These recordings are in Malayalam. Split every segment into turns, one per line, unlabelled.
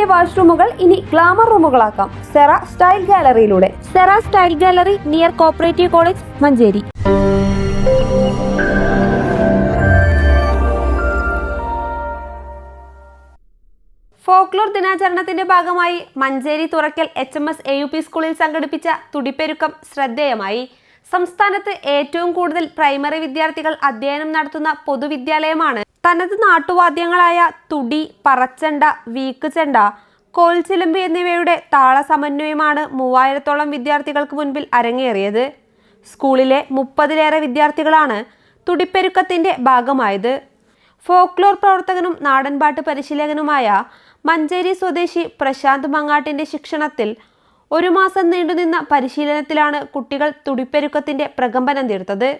വീടിന്റെ വാഷ്റൂമുകൾ ഇനി ഗ്ലാമർ റൂമുകളാക്കാം. Cera style ഗാലറിയിലൂടെ. Cera style gallery near cooperative college Manjeri. Folklore ദിനാചരണത്തിന്റെ ഭാഗമായി Manjeri Thurakkal H M S A U P സ്കൂളിൽ സംഘടിപ്പിച്ച തുടിപ്പെരുക്കം ശ്രദ്ധേയമായി. സംസ്ഥാനത്ത് ഏറ്റവും കൂടുതൽ പ്രൈമറി വിദ്യാർത്ഥികൾ അധ്യയനം നടത്തുന്ന പൊതുവിദ്യാലയമാണ് തനത് നാട്ടുവാദ്യങ്ങളായ തുടി പറച്ചണ്ട വീക്കുചെണ്ട കോൽച്ചിലമ്പ് എന്നിവയുടെ താളസമന്വയമാണ് മൂവായിരത്തോളം വിദ്യാർത്ഥികൾക്ക് മുൻപിൽ അരങ്ങേറിയത്. സ്കൂളിലെ മുപ്പതിലേറെ വിദ്യാർത്ഥികളാണ് തുടിപ്പെരുക്കത്തിന്റെ ഭാഗമായത്. ഫോക്ലോർ പ്രവർത്തകനും നാടൻപാട്ട് പരിശീലകനുമായ മഞ്ചേരി സ്വദേശി പ്രശാന്ത് മങ്ങാട്ടിന്റെ ശിക്ഷണത്തിൽ ഒരു മാസം നീണ്ടുനിന്ന പരിശീലനത്തിലാണ് കുട്ടികൾ തുടിപ്പെരുക്കത്തിന്റെ പ്രകമ്പനം തീർത്തത്.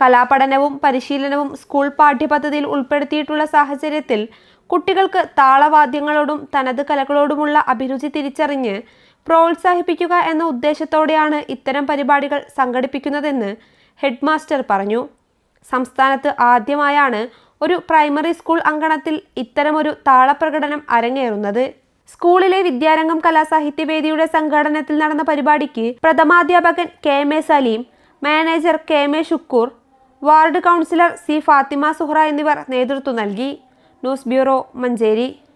കലാപഠനവും പരിശീലനവും സ്കൂൾ പാഠ്യപദ്ധതിയിൽ ഉൾപ്പെടുത്തിയിട്ടുള്ള സാഹചര്യത്തിൽ കുട്ടികൾക്ക് താളവാദ്യങ്ങളോടും തനത് കലകളോടുമുള്ള അഭിരുചി തിരിച്ചറിഞ്ഞ് പ്രോത്സാഹിപ്പിക്കുക എന്ന ഉദ്ദേശത്തോടെയാണ് ഇത്തരം പരിപാടികൾ സംഘടിപ്പിക്കുന്നതെന്ന് ഹെഡ്മാസ്റ്റർ പറഞ്ഞു. സംസ്ഥാനത്ത് ആദ്യമായാണ് ഒരു പ്രൈമറി സ്കൂൾ അങ്കണത്തിൽ ഇത്തരമൊരു താളപ്രകടനം അരങ്ങേറുന്നത്. സ്കൂളിലെ വിദ്യാരംഗം കലാസാഹിത്യവേദിയുടെ സംഘാടനത്തിൽ നടന്ന പരിപാടിക്ക് പ്രഥമാധ്യാപകൻ K M A Saleem manager K M A Shukkur ward councillor C Fathima Suhra എന്നിവർ നേതൃത്വം നൽകി. News bureau Manjeri.